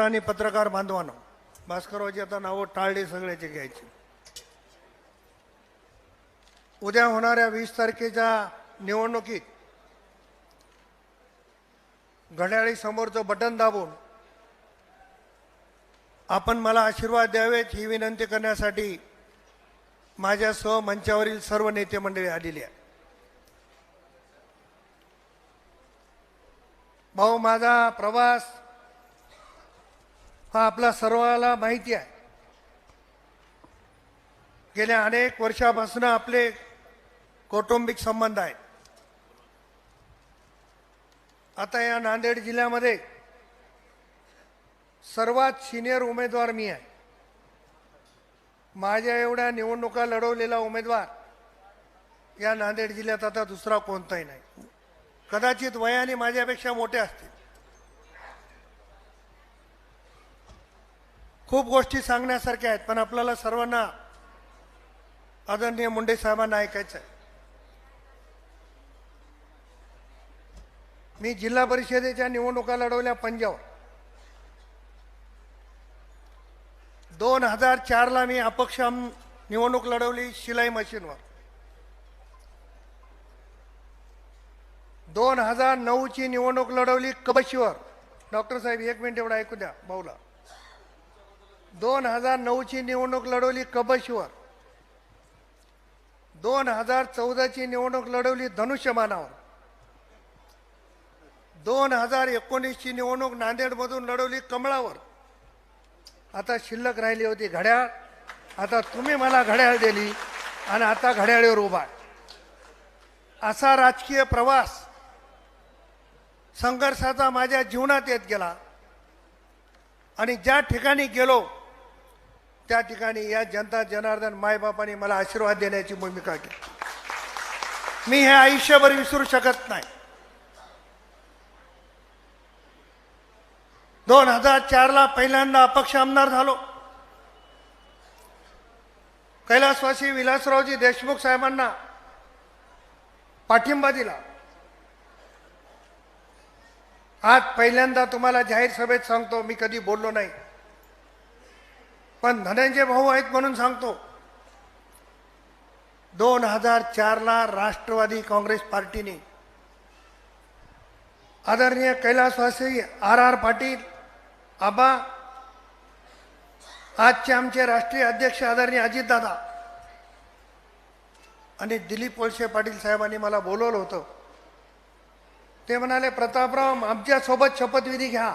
आणि पत्रकार बांधवांनो भास्कररावची आता नावं टाळले सगळ्याचे घ्यायचे. उद्या होणाऱ्या वीस तारखेच्या निवडणुकीत घड्याळी समोरचं बटन दाबून आपण मला आशीर्वाद द्यावेत ही विनंती करण्यासाठी माझ्या मंचावरील सर्व नेते मंडळी आलेली आहे भाऊ माझा प्रवास हा आपला सर्वाला माहिती आहे. गेल्या अनेक वर्षापासून आपले कौटुंबिक संबंध आहेत. आता या नांदेड जिल्ह्यामध्ये सर्वात सिनियर उमेदवार मी आहे. माझ्या एवढ्या निवडणुका लढवलेला उमेदवार या नांदेड जिल्ह्यात आता दुसरा कोणताही नाही. कदाचित वयाने माझ्यापेक्षा मोठे असतील. खूप गोष्टी सांगण्यासारख्या आहेत पण आपल्याला सर्वांना आदरणीय मुंडे साहेबांना ऐकायचं आहे मी जिल्हा परिषदेच्या निवडणुका लढवल्या पंजावर. दोन हजार चारला मी अपक्ष निवडणूक लढवली शिलाई मशीनवर. दोन हजार नऊची निवडणूक लढवली कबशीवर. डॉक्टर साहेब एक मिनिट एवढं ऐकू द्या भाऊला. दोन हजार नऊची निवडणूक लढवली कबशीवर. दोन हजार चौदाची निवडणूक लढवली धनुष्यमानावर. दोन हजार एकोणीसची निवडणूक नांदेडमधून लढवली कमळावर. आता शिल्लक राहिली होती घड्याळ. आता तुम्ही मला घड्याळ दिली आणि आता घड्याळीवर उभा असा राजकीय प्रवास संघर्षाचा माझ्या जीवनात येत गेला. आणि ज्या ठिकाणी गेलो त्या ठिकाणी या जनता जनार्दन मायबापाने मला आशीर्वाद देण्याची भूमिका केली. मी हे आयुष्यभर विसरू शकत नाही. दोन हजार चारला पहिल्यांदा अपक्ष आमदार झालो. कैलासवासी विलासरावजी देशमुख साहेबांना पाठिंबा दिला. आज पहिल्यांदा तुम्हाला जाहीर सभेत सांगतो मी कधी बोललो नाही. पण धनंजय भाऊ आहेत म्हणून सांगतो. दोन हजार चारला राष्ट्रवादी काँग्रेस पार्टीने आदरणीय कैलासवासी आर आर पाटील आबा आजचे आमचे राष्ट्रीय अध्यक्ष आदरणीय अजितदादा आणि दिलीप वळसे पाटील साहेबांनी मला बोलवलं होतं. ते म्हणाले प्रतापराव आमच्यासोबत शपथविधी घ्या.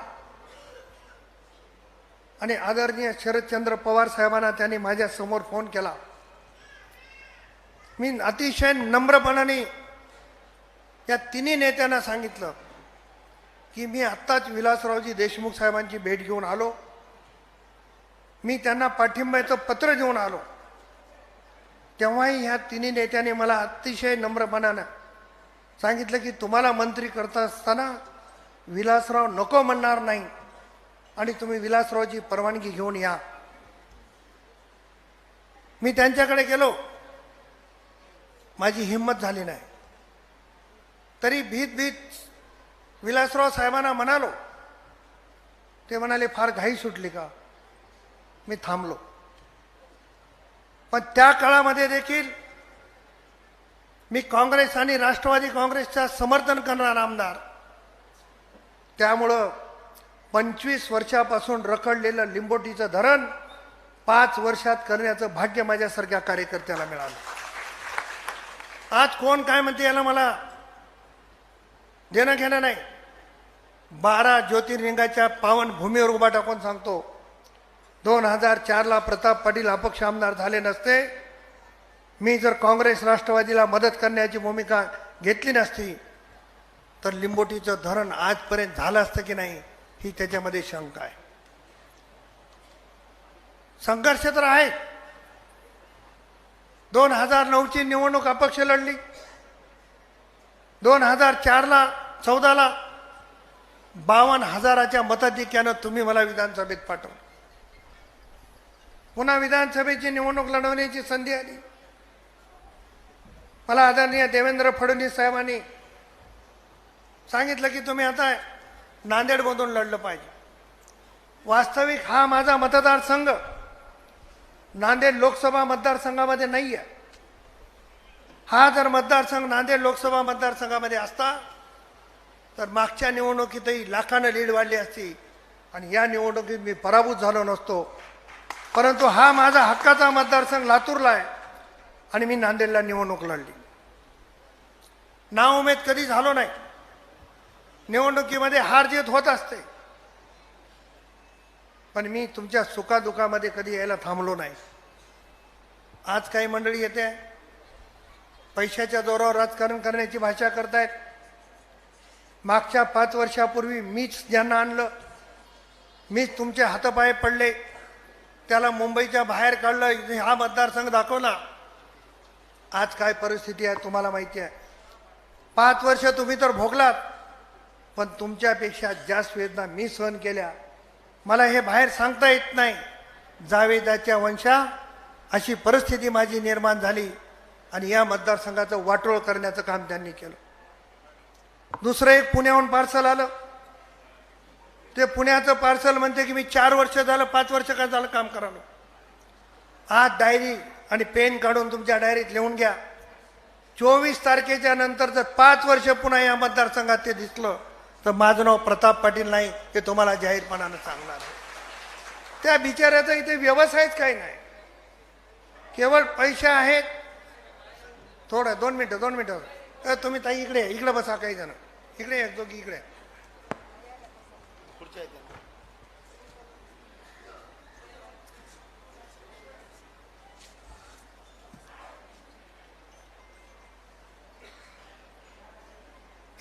आणि आदरणीय शरदचंद्र पवार साहेबांना त्यांनी माझ्यासमोर फोन केला. मी अतिशय नम्रपणाने या तिन्ही नेत्यांना सांगितलं की मी आत्ताच विलासरावजी देशमुख साहेबांची भेट घेऊन आलो. मी त्यांना पाठिंब्याचं पत्र देऊन आलो. तेव्हाही ह्या तिन्ही नेत्यांनी मला अतिशय नम्रपणानं सांगितलं की तुम्हाला मंत्री करता असताना विलासराव नको म्हणणार नाही. आणि तुम्ही विलासरावची परवानगी घेऊन या. मी त्यांच्याकडे गेलो. माझी हिंमत झाली नाही. तरी भीत भीत विलासराव साहेबांना म्हणालो ते म्हणाले फार घाई सुटली का? मी थांबलो. पण त्या काळामध्ये देखील मी काँग्रेस आणि राष्ट्रवादी काँग्रेसचा समर्थन करणार आमदार. त्यामुळं पंचवीस वर्षापासून रखडलेलं लिंबोटीचं धरण पाच वर्षात करण्याचं भाग्य माझ्यासारख्या कार्यकर्त्याला मिळालं. आज कोण काय म्हणते याला मला देणं घेणं नाही. बारा ज्योतिर्लिंगाच्या पावन भूमीवर उभा टाकून सांगतो दोन हजार चारला प्रताप पाटील अपक्ष आमदार झाले नसते. मी जर काँग्रेस राष्ट्रवादीला मदत करण्याची भूमिका घेतली नसती तर लिंबोटीचं धरण आजपर्यंत झालं असतं की नाही? ही त्याच्यामध्ये शंका आहे. संघर्ष तर आहे दोन हजार नऊची निवडणूक अपक्ष लढली. दोन हजार चारला चौदाला बावन्न हजाराच्या मताधिक्यानं तुम्ही मला विधानसभेत पाठवलं. पुन्हा विधानसभेची निवडणूक लढवण्याची संधी आली. मला आदरणीय देवेंद्र फडणवीस साहेबांनी सांगितलं की तुम्ही आता नांदेडमधून लढलं पाहिजे. वास्तविक हा माझा मतदारसंघ नांदेड लोकसभा मतदारसंघामध्ये नाही आहे हा जर मतदारसंघ नांदेड लोकसभा मतदारसंघामध्ये असता तर मागच्या निवडणुकीतही लाखानं लीड वाढली असती आणि या निवडणुकीत मी पराभूत झालो नसतो. परंतु हा माझा हक्काचा मतदारसंघ लातूरला आहे आणि मी नांदेडला निवडणूक लढली. नाउमेद कधी झालो नाही. निवडणुकीमध्ये हार जीत होत असते. पण मी तुमच्या सुखादुखामध्ये कधी यायला थांबलो नाही. आज काही मंडळी येते पैशाच्या जोरावर राजकारण करण्याची भाषा करतायत. मागच्या पाच वर्षापूर्वी मीच ज्यांना आणलं मीच तुमचे हातापाय पडले त्याला मुंबईच्या बाहेर काढलं हा मतदारसंघ दाखवला. आज काय परिस्थिती आहे तुम्हाला माहिती आहे. पाच वर्ष तुम्ही तर भोगलात. पण तुमच्यापेक्षा जास्त वेदना मी सहन केल्या. मला हे बाहेर सांगता येत नाही. जावेदाच्या वंशा अशी परिस्थिती माझी निर्माण झाली आणि या मतदारसंघाचं वाटोळ करण्याचं काम त्यांनी केलं. दुसरं एक पुण्याहून पार्सल आलं. ते पुण्याचं पार्सल म्हणते की मी चार वर्ष झालं पाच वर्ष काय झालं काम करालो आज डायरी आणि पेन काढून तुमच्या डायरीत लिहून घ्या. चोवीस तारखेच्या नंतर जर पाच वर्ष पुन्हा या मतदारसंघात ते दिसलं तर माझं नाव प्रताप पाटील नाही हे तुम्हाला जाहीरपणानं सांगणार आहे. त्या बिचाऱ्याचा इथे व्यवसायच काही नाही. केवळ पैसे आहेत. थोडं दोन मिनटं दोन मिनटं. तुम्ही ताई इकडे इकडे बसा काही जण. इकडे एक दोघी इकडे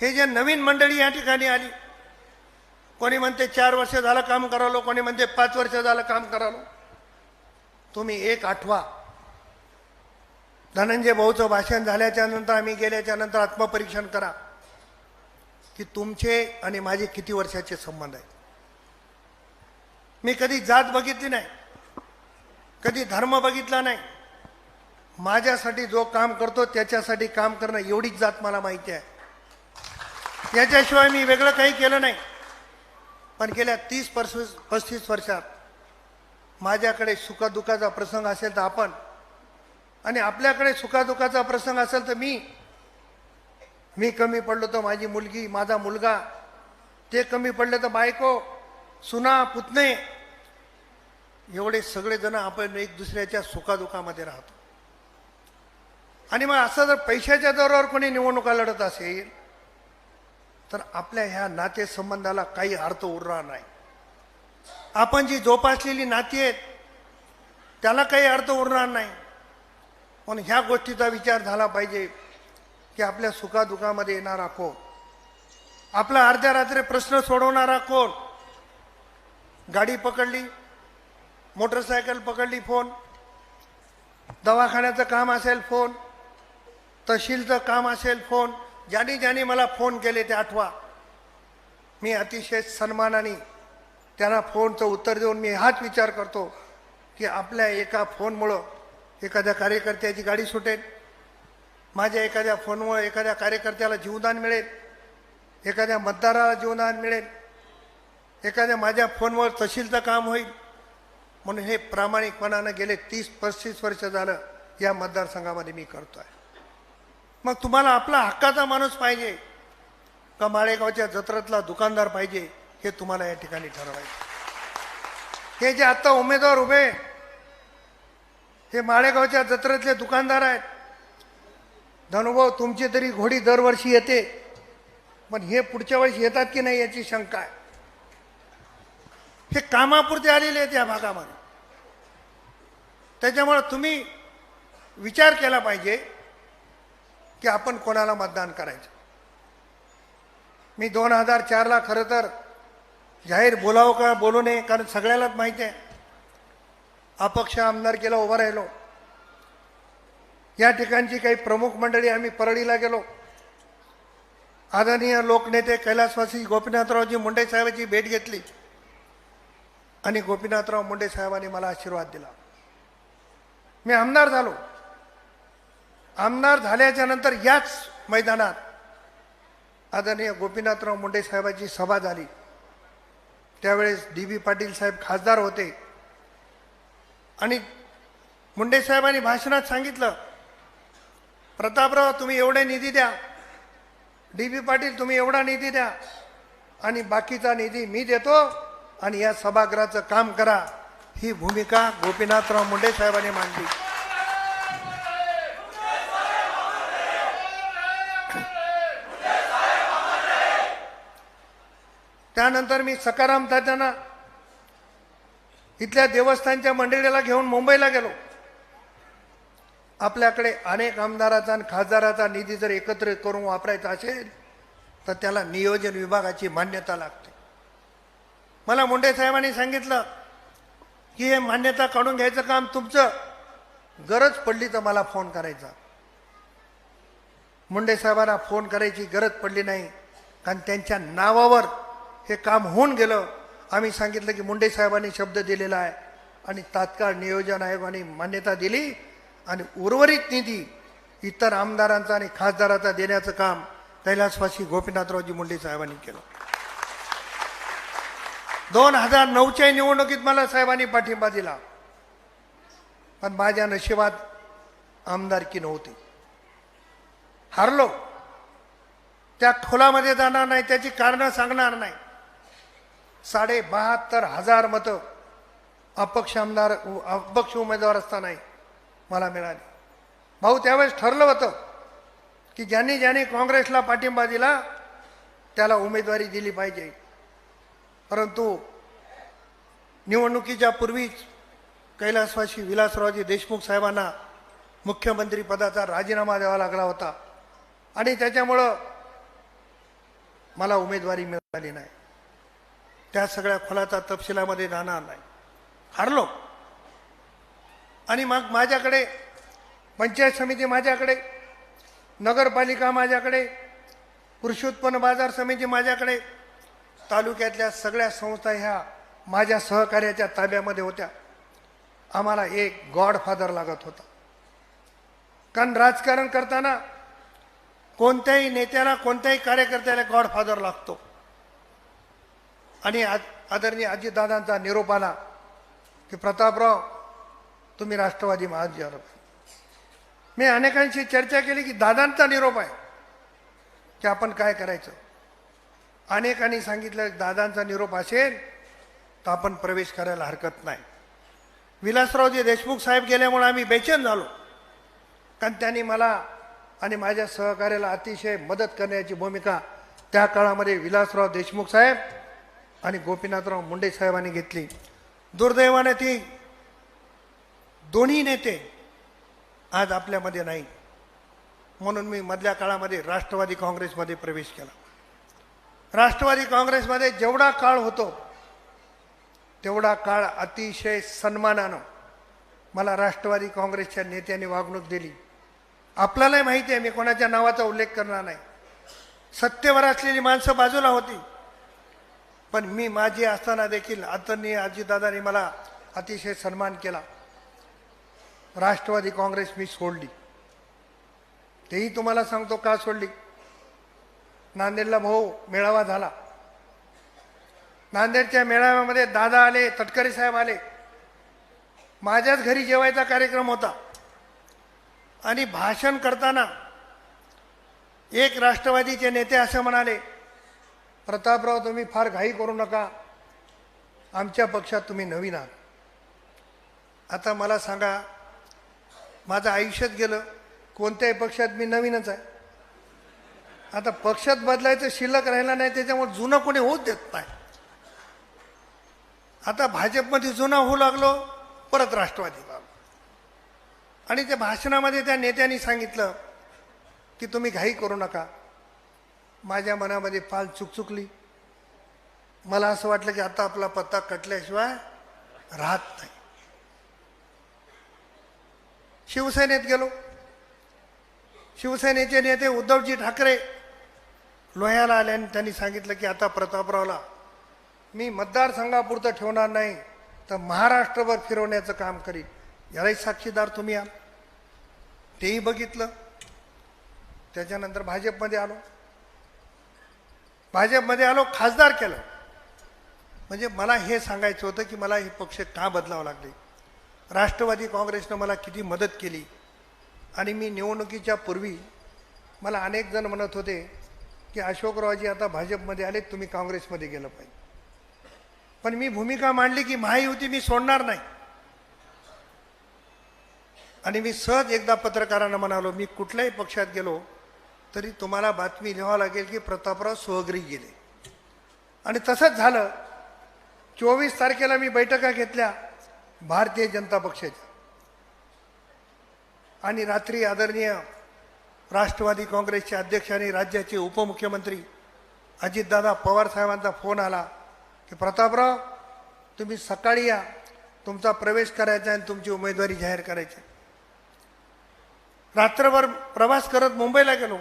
हे जे नवीन मंडळी या ठिकाणी आली कोणी म्हणते चार वर्ष झालं काम करालो कोणी म्हणते पाच वर्ष झालं काम करालो. तुम्ही एक आठवा. धनंजय भाऊचं भाषण झाल्याच्यानंतर आम्ही गेल्याच्यानंतर आत्मपरीक्षण करा. की तुमचे आणि माझे किती वर्षाचे संबंध आहेत? मी कधी जात बघितली नाही. कधी धर्म बघितला नाही. माझ्यासाठी जो काम करतो त्याच्यासाठी काम करणं एवढीच जात मला माहिती आहे. याच्याशिवाय मी वेगळं काही केलं नाही. पण गेल्या तीस पस्तीस पस्तीस वर्षात माझ्याकडे सुखादुखाचा प्रसंग असेल तर आपण आणि आपल्याकडे सुखादुखाचा प्रसंग असेल तर मी मी कमी पडलो तर माझी मुलगी माझा मुलगा ते कमी पडले तर बायको सुना पुतणे एवढे सगळेजण आपण एक दुसऱ्याच्या सुखादुखामध्ये राहतो. आणि मग असं जर पैशाच्या जोरावर कोणी निवडणुका लढत असेल तर आपल्या ह्या नातेसंबंधाला काही अर्थ उरणार नाही. आपण जी जोपासलेली नाती आहेत त्याला काही अर्थ उरणार नाही. पण ह्या गोष्टीचा विचार झाला पाहिजे की आपल्या सुखादुखामध्ये येणारा कोण? आपला अर्ध्या रात्री प्रश्न सोडवणारा कोण? गाडी पकडली मोटरसायकल पकडली फोन दवाखान्याचं काम असेल फोन तहसीलचं काम असेल फोन ज्यांनी ज्यांनी मला फोन केले ते आठवा. मी अतिशय सन्मानाने त्यांना फोनचं उत्तर देऊन मी हाच विचार करतो की आपल्या एका फोनमुळं एखाद्या कार्यकर्त्याची गाडी सुटेल. माझ्या एखाद्या फोनमुळे एखाद्या कार्यकर्त्याला जीवदान मिळेल. एखाद्या मतदाराला जीवदान मिळेल. एखाद्या माझ्या फोनवर तहसीलचं काम होईल. म्हणून हे प्रामाणिकपणानं गेले तीस पस्तीस वर्ष झालं या मतदारसंघामध्ये मी करतो आहे मग तुम्हाला आपला हक्काचा माणूस पाहिजे. का माळेगावच्या जत्रेतला दुकानदार पाहिजे हे तुम्हाला या ठिकाणी ठरवायचं. हे जे आत्ता उमेदवार उभे हे माळेगावच्या जत्रेतले दुकानदार आहेत. धनुभाऊ तुमची तरी घोडी दरवर्षी येते. पण हे पुढच्या वर्षी येतात की नाही याची शंका आहे. हे कामापुरते आलेले आहेत या भागामध्ये. त्याच्यामुळे तुम्ही विचार केला पाहिजे की आपण कोणाला मतदान करायचं? मी दोन हजार चारला खरं तर जाहीर बोलावं का बोलू नये? कारण सगळ्यालाच माहिती आहे. अपक्ष आमदार केला उभं राहिलो. या ठिकाणची काही प्रमुख मंडळी आम्ही परळीला गेलो. आदरणीय लोकनेते कैलासवासी गोपीनाथरावजी मुंडे साहेबांची भेट घेतली. आणि गोपीनाथराव मुंडे साहेबांनी मला आशीर्वाद दिला. मी आमदार झालो. आमदार झाल्याच्यानंतर याच मैदानात आदरणीय गोपीनाथराव मुंडे साहेबांची सभा झाली. त्यावेळेस डी बी पाटील साहेब खासदार होते. आणि मुंडे साहेबांनी भाषणात सांगितलं प्रतापराव तुम्ही एवढे निधी द्या. डी बी पाटील तुम्ही एवढा निधी द्या. आणि बाकीचा निधी मी देतो. आणि या सभागृहाचं काम करा. ही भूमिका गोपीनाथराव मुंडे साहेबांनी मांडली. त्यानंतर मी सकाराम तात्यांना इथल्या देवस्थानच्या मंडळीला घेऊन मुंबईला गेलो. आपल्याकडे अनेक आमदाराचा आणि खासदाराचा निधी जर एकत्र करून वापरायचा असेल तर त्याला नियोजन विभागाची मान्यता लागते. मला मुंडे साहेबांनी सांगितलं की हे मान्यता काढून घ्यायचं काम तुमचं. गरज पडली तर मला फोन करायचा. मुंडे साहेबांना फोन करायची गरज पडली नाही कारण त्यांच्या नावावर हे काम होऊन गेलं. आम्ही सांगितलं की मुंडे साहेबांनी शब्द दिलेला आहे आणि तात्काळ नियोजन आयोगाने मान्यता दिली आणि उर्वरित निधी इतर आमदारांचा आणि खासदाराचा देण्याचं काम कैलासवासी गोपीनाथरावजी मुंडे साहेबांनी केलं. दोन हजार नऊच्या निवडणुकीत मला साहेबांनी पाठिंबा दिला. पण माझ्या नशिबात आमदारकी नव्हती. हारलो. त्या खोलामध्ये जाणार नाही त्याची कारणं सांगणार नाही. साडे बहात्तर हजार मतं अपक्ष आमदार अपक्ष उमेदवार असतानाही मला मिळाली. भाऊ त्यावेळेस ठरलं होतं की ज्यांनी ज्यांनी काँग्रेसला पाठिंबा दिला त्याला उमेदवारी दिली पाहिजे. परंतु निवडणुकीच्या पूर्वीच कैलासवासी विलासरावजी देशमुख साहेबांना मुख्यमंत्री पदाचा राजीनामा द्यावा लागला होता आणि त्याच्यामुळं मला उमेदवारी मिळाली नाही. त्या सगळ्या खोलाचा तपशिलामध्ये जाणार नाही. हारलो. आणि मग माझ्याकडे पंचायत समिती माझ्याकडे नगरपालिका माझ्याकडे कृषी उत्पन्न बाजार समिती माझ्याकडे तालुक्यातल्या सगळ्या संस्था ह्या माझ्या सहकार्याच्या ताब्यामध्ये होत्या. आम्हाला एक गॉडफादर लागत होता. कारण राजकारण करताना कोणत्याही नेत्याला कोणत्याही कार्यकर्त्याला गॉडफादर लागतो. आणि आज आदरणीय अजितदादांचा निरोप आला की प्रतापराव तुम्ही राष्ट्रवादी महाजन मी अनेकांशी चर्चा केली की दादांचा निरोप आहे की आपण काय करायचं? अनेकांनी सांगितलं दादांचा निरोप असेल तर आपण प्रवेश करायला हरकत नाही. विलासरावजी देशमुख साहेब गेल्यामुळे आम्ही बेचैन झालो. कारण त्यांनी मला आणि माझ्या सहकार्याला अतिशय मदत करण्याची भूमिका त्या काळामध्ये विलासराव देशमुख साहेब आणि गोपीनाथराव मुंडे साहेबांनी घेतली. दुर्दैवाने ती दोन्ही नेते आज आपल्यामध्ये नाही. म्हणून मी मधल्या काळामध्ये राष्ट्रवादी काँग्रेसमध्ये प्रवेश केला. राष्ट्रवादी काँग्रेसमध्ये जेवढा काळ होतो तेवढा काळ अतिशय सन्मानानं मला राष्ट्रवादी काँग्रेसच्या नेत्यांनी वागणूक दिली. आपल्यालाही माहिती आहे मी कोणाच्या नावाचा उल्लेख करणार नाही. सत्तेवर असलेली माणसं बाजूला होती. पण मी माझी असताना देखील आदरणीय आजीदादांनी मला अतिशय सन्मान केला. राष्ट्रवादी काँग्रेस मी सोडली. तेही तुम्हाला सांगतो का सोडली? नांदेडला भाऊ मेळावा झाला. नांदेडच्या मेळाव्यामध्ये दादा आले तटकरे साहेब आले. माझ्याच घरी जेवायचा कार्यक्रम होता. आणि भाषण करताना एक राष्ट्रवादीचे नेते असं म्हणाले प्रतापराव तुम्ही फार घाई करू नका. आमच्या पक्षात तुम्ही नवीन आहात. आता मला सांगा माझं आयुष्यात गेलं. कोणत्याही पक्षात मी नवीनच आहे. आता पक्षात बदलायचं शिल्लक राहिला नाही त्याच्यामुळे जुनं कोणी होत देत नाही. आता भाजपमध्ये जुना होऊ लागलो परत राष्ट्रवादी लागलो आणि त्या भाषणामध्ये त्या नेत्यांनी सांगितलं की तुम्ही घाई करू नका. माझ्या मनामध्ये पाल चुकचुकली. मला असं वाटलं की आता आपला पत्ता कटल्याशिवाय राहत नाही. शिवसेनेत गेलो. शिवसेनेचे नेते उद्धवजी ठाकरे लोह्याला आले आणि त्यांनी सांगितलं की आता प्रतापरावला मी मतदारसंघापुरतं ठेवणार नाही तर महाराष्ट्रभर फिरवण्याचं काम करीन. यालाही साक्षीदार तुम्ही आल तेही बघितलं. त्याच्यानंतर भाजपमध्ये आलो. भाजपमध्ये आलो खासदार केलं. म्हणजे मला हे सांगायचं होतं की मला हे पक्ष का बदलावं लागले? राष्ट्रवादी काँग्रेसनं मला किती मदत केली? आणि मी निवडणुकीच्या पूर्वी मला अनेक जण म्हणत होते की अशोकरावजी आता भाजपमध्ये आले तुम्ही काँग्रेसमध्ये गेलं पाहिजे. पण मी भूमिका मांडली की महायुती मी सोडणार नाही. आणि मी सहज एकदा पत्रकारांना म्हणालो मी कुठल्याही पक्षात गेलो तरी तुम्हाला बातमी लिहावं लागेल की प्रतापराव सोहगरी गेले. आणि तसंच झालं. चोवीस तारखेला मी बैठका घेतल्या भारतीय जनता पक्षाच्या. आणि रात्री आदरणीय राष्ट्रवादी काँग्रेसचे अध्यक्ष आणि राज्याचे उपमुख्यमंत्री अजितदादा पवार साहेबांचा फोन आला की प्रतापराव तुम्ही सकाळी या. तुमचा प्रवेश करायचा आणि तुमची उमेदवारी जाहीर करायची. रात्रभर प्रवास करत मुंबईला गेलो.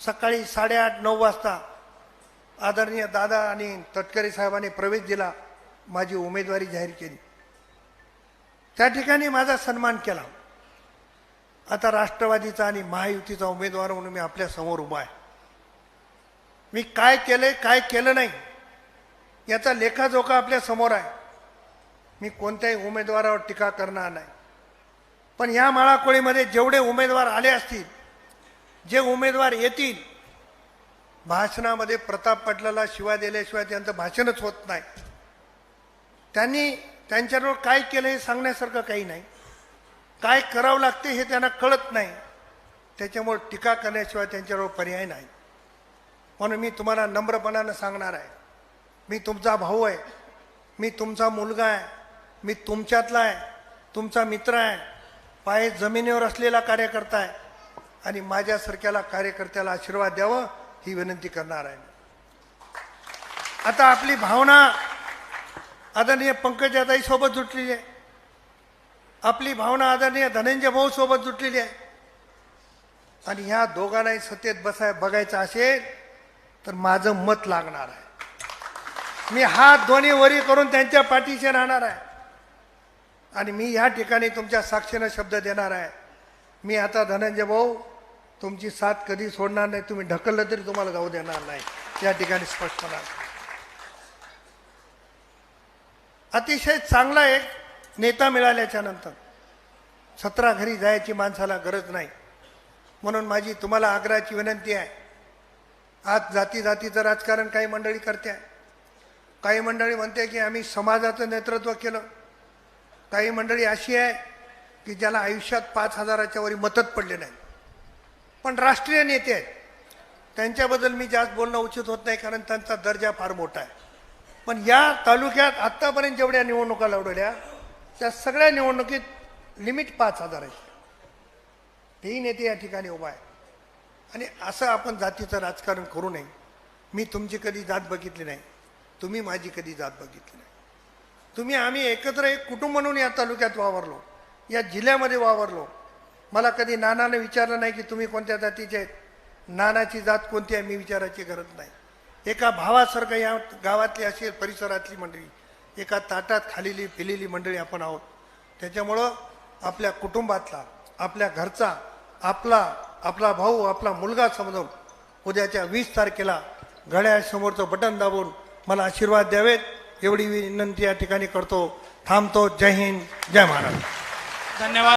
सकाळी साडेआठ नऊ वाजता आदरणीय दादा आणि तटकरे साहेबांनी प्रवेश दिला माझी उमेदवारी जाहीर केली. त्या ठिकाणी माझा सन्मान केला. आता राष्ट्रवादीचा आणि महायुतीचा उमेदवार म्हणून मी आपल्यासमोर उभा आहे. मी काय केलंय काय केलं नाही याचा लेखाजोखा आपल्यासमोर आहे. मी कोणत्याही उमेदवारावर टीका करणार नाही. पण या माळाकोळीमध्ये जेवढे उमेदवार आले असतील जे उमेदवार येतील भाषणामध्ये प्रताप पाटलाला शिवाय दिल्याशिवाय त्यांचं भाषणच होत नाही. त्यांनी त्यांच्याजवळ काय केलं हे सांगण्यासारखं काही नाही. काय करावं लागते हे त्यांना कळत नाही. त्याच्यामुळे टीका करण्याशिवाय त्यांच्याजवळ पर्याय नाही. म्हणून मी तुम्हाला नम्रपणानं सांगणार आहे. मी तुमचा भाऊ आहे. मी तुमचा मुलगा आहे. मी तुमच्यातला आहे. तुमचा मित्र आहे. पाय जमिनीवर असलेला कार्यकर्ता आहे. आणि माझ्यासारख्याला कार्यकर्त्याला आशीर्वाद द्यावं ही विनंती करणार आहे आता आपली भावना आदरणीय पंकजाताई सोबत जुटलेली आहे. आपली भावना आदरणीय धनंजय भाऊ सोबत जुटलेली आहे. आणि ह्या दोघांनाही सत्तेत बसाय बघायचं असेल तर माझं मत लागणार आहे. मी हात दोन्ही वरी करून त्यांच्या पाठीशी राहणार आहे. आणि मी ह्या ठिकाणी तुमच्या साक्षीनं शब्द देणार आहे. मी आता धनंजय भाऊ तुमची साथ कधी सोडणार नाही तुम्ही ढकललं तरी तुम्हाला जाऊ देणार नाही. या ठिकाणी स्पष्ट अतिशय चांगला एक नेता मिळाल्याच्या नंतर सतरा घरी जायची माणसाला गरज नाही. म्हणून माझी तुम्हाला आग्रहाची विनंती आहे. आज जाती जातीचं राजकारण काही मंडळी करते आहे काही मंडळी म्हणते की आम्ही समाजाचं नेतृत्व केलं. काही मंडळी अशी आहे की ज्याला आयुष्यात पाच हजाराच्या वरी मदत पडले नाही. पण राष्ट्रीय नेते आहेत. त्यांच्याबद्दल मी जास्त बोलणं उचित होत नाही कारण त्यांचा दर्जा फार मोठा आहे. पण या तालुक्यात आत्तापर्यंत जेवढ्या निवडणुका लढवल्या त्या सगळ्या निवडणुकीत लिमिट पाच हजार आहे तेही नेते या ठिकाणी उभा आहे आणि असं आपण जातीचं राजकारण करू नये. मी तुमची कधी जात बघितली नाही. तुम्ही माझी कधी जात बघितली नाही. तुम्ही आम्ही एकत्र एक कुटुंब म्हणून या तालुक्यात वावरलो या जिल्ह्यामध्ये वावरलो. मला कधी नानानं विचारलं नाही की तुम्ही कोणत्या जातीचे आहेत? नानाची जात कोणती आहे? मी विचारायची गरज नाही. एका भावासारखं या गावातली अशी परिसरातली मंडळी एका ताटात खालेली फिलेली मंडळी आपण आहोत. त्याच्यामुळं आपल्या कुटुंबातला आपल्या घरचा आपला आपला भाऊ आपला मुलगा समजून उद्याच्या वीस तारखेला घड्याळसमोरचं बटन दाबून मला आशीर्वाद द्यावेत. एवढी विनंती या ठिकाणी करतो. थांबतो. जय हिंद. जय महाराज धन्यवाद.